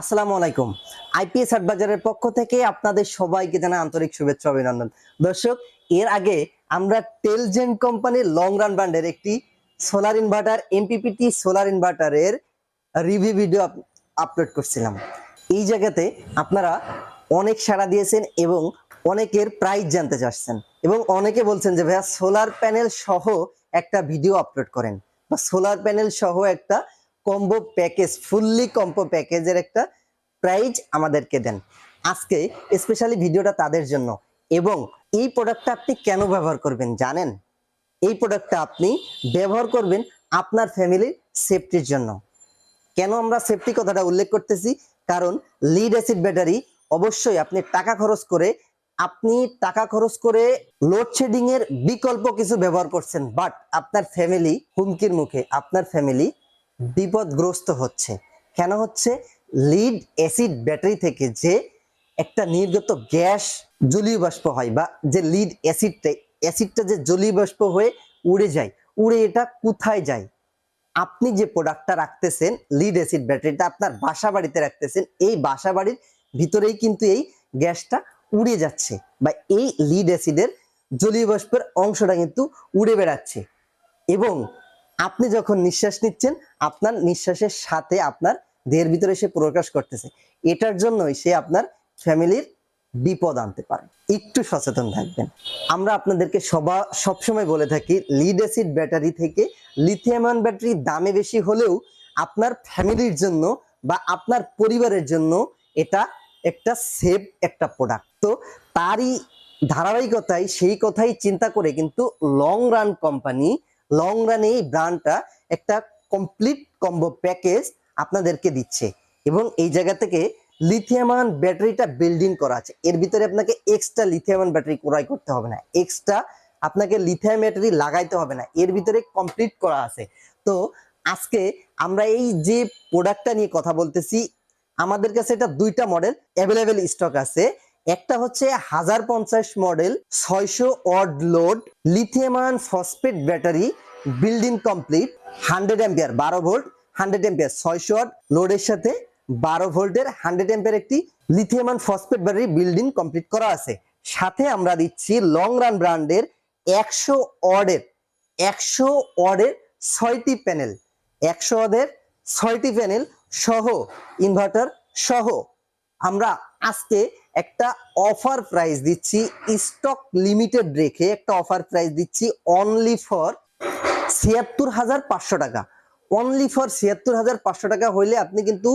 আসসালামু আলাইকুম। আইপিএস বাজারের পক্ষ থেকে আপনাদের সবাইকে জানা আন্তরিক শুভেচ্ছা অভিনন্দন। দর্শক, এর আগে আমরা টেলজেন কোম্পানির লং রান ব্র্যান্ডের একটি সোলার ইনভার্টার, এমপিপিটি সোলার ইনভার্টারের রিভিউ ভিডিও আপলোড করছিলাম। এই জায়গাতে আপনারা অনেক সাড়া দিয়েছেন এবং অনেকের প্রাইস জানতে চাচ্ছেন এবং অনেকে বলছেন যে, ভাইয়া, সোলার প্যানেল সহ একটা ভিডিও আপলোড করেন। বা সোলার প্যানেল সহ একটা কম্বো প্যাকেজ ফুললি কম্বো প্যাকেজের একটা প্রাইজ আমাদেরকে দেন। আজকে স্পেশালি ভিডিওটা তাদের জন্য। এবং এই প্রোডাক্টটা আপনি কেন ব্যবহার করবেন জানেন? এই প্রোডাক্টটা আপনি ব্যবহার করবেন আপনার ফ্যামিলির সেফটির জন্য। কেন আমরা সেফটি কথাটা উল্লেখ করতেছি? কারণ লিড অ্যাসিড ব্যাটারি অবশ্যই আপনি টাকা খরচ করে, আপনি টাকা খরচ করে লোডশেডিং এর বিকল্প কিছু ব্যবহার করছেন। বাট আপনার ফ্যামিলি হুমকির মুখে, আপনার ফ্যামিলি বিপদগ্রস্ত হচ্ছে। কেন হচ্ছে? লিড অ্যাসিড ব্যাটারি থেকে যে একটা নির্গত গ্যাস জলীয় বাষ্প হয় বা যে লিড অ্যাসিডটা অ্যাসিডটা যে জলীয় বাষ্প হয়ে উড়ে যায়, উড়ে এটা কোথায় যায়? আপনি যে প্রোডাক্টটা রাখতেছেন লিড অ্যাসিড ব্যাটারিটা আপনার বাসা বাড়িতে রাখতেছেন, এই বাসা বাড়ির ভিতরেই কিন্তু এই গ্যাসটা উড়ে যাচ্ছে বা এই লিড অ্যাসিডের জলীয় বাষ্পের অংশটা কিন্তু উড়ে বেড়াচ্ছে। এবং আপনি যখন নিঃশ্বাস নিচ্ছেন, আপনার নিঃশ্বাসের সাথে আপনার দেহের ভিতরে সে প্রকাশ করতেছে। এটার জন্যই সে আপনার ফ্যামিলির বিপদ আনতে পারে। একটু সচেতন থাকবেন। আমরা আপনাদেরকে সবা, সবসময় বলে থাকি লিড অ্যাসিড ব্যাটারি থেকে লিথিয়াম আয়ন ব্যাটারি দামে বেশি হলেও আপনার ফ্যামিলির জন্য বা আপনার পরিবারের জন্য এটা একটা সেফ একটা প্রোডাক্ট তো তারই ধারাবাহিকতায় সেই কথাই চিন্তা করে কিন্তু লং রান কোম্পানি লং রানে এই ব্র্যান্ডটা একটা কমপ্লিট কম্বো প্যাকেজ আপনাদেরকে দিচ্ছে। এবং এই জায়গা থেকে লিথিয়ামান ব্যাটারিটা বিল্ডিং করা আছে। এর ভিতরে আপনাকে এক্সট্রা লিথিয়ামান ব্যাটারি ক্রয় করতে হবে না। এক্সট্রা আপনাকে লিথিয়াম ব্যাটারি লাগাইতে হবে না। এর ভিতরে কমপ্লিট করা আছে। তো আজকে আমরা এই যে প্রোডাক্টটা নিয়ে কথা বলতেছি, আমাদের কাছে এটা দুইটা মডেল অ্যাভেলেবেল স্টক আছে। একটা হচ্ছে হাজার পঞ্চাশ মডেল ছয়শো odd load lithium ion phosphate battery building complete, hundred ampere বারো ভোল্ট, হান্ড্রেড এম্পিয়ার ছয়শো অড লোডের সাথে বারো ভোল্টের হান্ড্রেড এম্পিয়ার একটি lithium ion phosphate battery building complete করা আছে। সাথে আমরা দিচ্ছি লং রান ব্র্যান্ডের একশো অডের একশো অডের ছয়টি প্যানেল, একশো অডের ছয়টি প্যানেল সহ, ইনভার্টার সহ। আমরা আজকে একটা অফার প্রাইস দিচ্ছি স্টক লিমিটেড রেখে একটা অফার প্রাইস দিচ্ছি অনলি ফর ছিয়াত্তর হাজার পাঁচশো টাকা। অনলি ফর ছিয়াত্তর হাজার পাঁচশো টাকা হইলে আপনি কিন্তু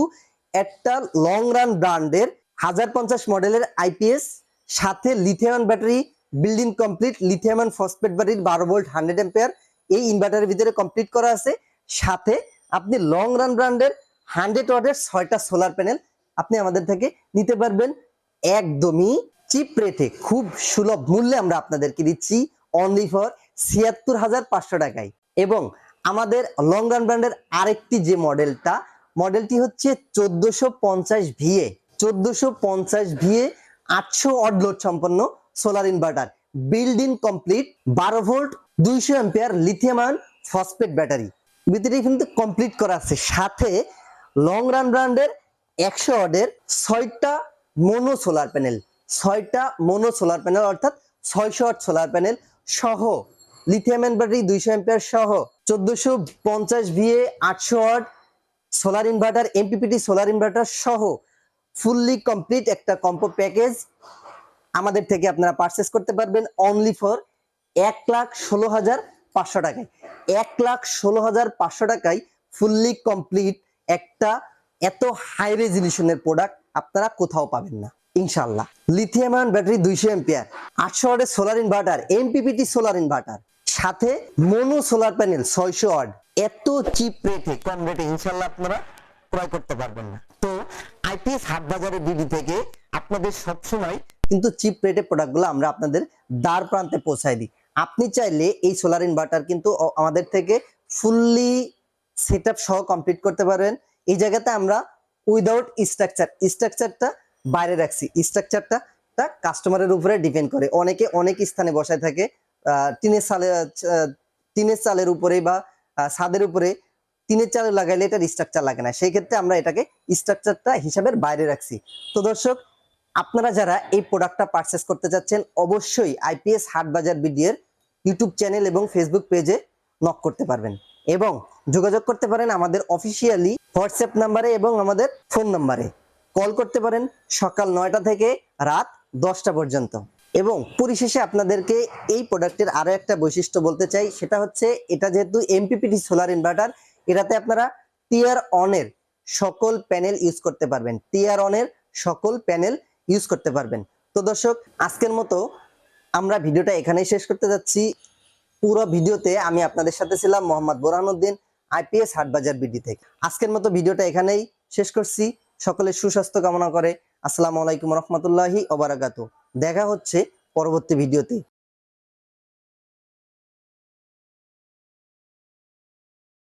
একটা লং রান ব্র্যান্ডের হাজার পঞ্চাশ মডেলের আইপিএস সাথে lithium battery building complete lithium phosphate ব্যাটারির বারো ভোল্ট হান্ড্রেড এম্পিয়ার এই ইনভার্টারের ভিতরে কমপ্লিট করা আছে। সাথে আপনি লং রান ব্র্যান্ডের হান্ড্রেড ওয়াটের ছয়টা সোলার প্যানেল আপনি আমাদের থেকে নিতে পারবেন একদমই চিপ রেটে খুব সুলভ মূল্যে আমরা আপনাদেরকে দিচ্ছি অনলি ফর ছিয়াত্তর হাজার পাঁচশো টাকায়। এবং আমাদের লং রান ব্র্যান্ডের আরেকটি যে মডেলটা মডেলটি হচ্ছে চোদ্দশো পঞ্চাশ ভিএ। চোদ্দশো পঞ্চাশ ভিএ, আটশো অড লোড সম্পন্ন সোলার ইনভার্টার বিল্ডিং কমপ্লিট বারো ভোল্ট, দুইশো ampere lithium ion phosphate battery ভিতরে কিন্তু কমপ্লিট করা আছে। সাথে লং রান ব্র্যান্ডের একশো অডের ছয়টা মোনো সোলার প্যানেল ছয়টা মোনো সোলার প্যানেল অর্থাৎ ছয়শো ওয়াট সোলার প্যানেল সহ লিথিয়াম ব্যাটারি দুইশো এম্পিয়ার সহ, চোদ্দশো পঞ্চাশ ভিএ আটশো watt solar inverter MPPT solar inverter সহ ফুললি কমপ্লিট একটা কম্পো প্যাকেজ আমাদের থেকে আপনারা পারচেস করতে পারবেন অনলি ফর এক লাখ ষোলো হাজার পাঁচশো টাকায়। এক লাখ ষোলো হাজার পাঁচশো টাকায় ফুললি কমপ্লিট একটা এত হাই রেজলিউশনের প্রোডাক্ট আপনারা কোথাও পাবেন না ইনশাল্লাহ লিথিয়াম আয়ন ব্যাটারি দুইশো এম্পিয়ার আটশো ওয়ার্ডের solar inverter MPPT solar inverter সাথে মোনো সোলার প্যানেল ছয়শো ওয়ার্ড এত চিপ রেটে কম রেটে ইনশাল্লাহ আপনারা ক্রয় করতে পারবেন না। তো আইপিএস হাট বাজারের বিডি থেকে আপনাদের সবসময় কিন্তু চিপ রেটে প্রোডাক্টগুলো আমরা আপনাদের দ্বার প্রান্তে পৌঁছায় দিই। আপনি চাইলে এই সোলার ইনভার্টার কিন্তু আমাদের থেকে ফুললি সেট আপ সহ কমপ্লিট করতে পারবেন এই জায়গাতে আমরা উইদাউট স্ট্রাকচার স্ট্রাকচারটা বাইরে রাখছি। স্ট্রাকচারটা কাস্টমারের উপরে ডিপেন্ড করে। অনেকে অনেক স্থানে বসায় থাকে টিনের চালে টিনের চালের উপরে বা ছাদের উপরে তিনের চালে লাগাইলে এটার স্ট্রাকচার লাগে না। সেই ক্ষেত্রে আমরা এটাকে স্ট্রাকচারটা হিসাবের বাইরে রাখছি। তো দর্শক, আপনারা যারা এই প্রোডাক্টটা পারচেস করতে চাচ্ছেন, অবশ্যই আইপিএস হাট বাজার বিডিএর ইউটিউব চ্যানেল এবং ফেসবুক পেজে নক করতে পারবেন। এবং যোগাযোগ করতে পারেন আমাদের অফিসিয়ালি হোয়াটসঅ্যাপ নাম্বারে এবং আমাদের ফোন নাম্বারে। কল করতে পারেন সকাল নয়টা থেকে রাত দশটা পর্যন্ত। এবং পরিশেষে আপনাদেরকে এই প্রোডাক্টের আরও একটা বৈশিষ্ট্য বলতে চাই, সেটা হচ্ছে এটা যেহেতু এমপিপিটি সোলার ইনভার্টার এটাতে আপনারা টিয়ার অনের সকল প্যানেল ইউজ করতে পারবেন। টিয়ার অনের সকল প্যানেল ইউজ করতে পারবেন। তো দর্শক, আজকের মতো আমরা ভিডিওটা এখানেই শেষ করতে যাচ্ছি। পুরো ভিডিওতে আমি আপনাদের সাথে ছিলাম মোহাম্মদ বোরহানুদ্দিন, আইপিএস হাটবাজার বিডি থেকে। আজকের মতো ভিডিওটা এখানেই শেষ করছি। সকলে সুস্বাস্থ্য কামনা করে আসসালামু আলাইকুম রহমতুল্লাহি ওবরাকাত দেখা হচ্ছে পরবর্তী ভিডিওতে।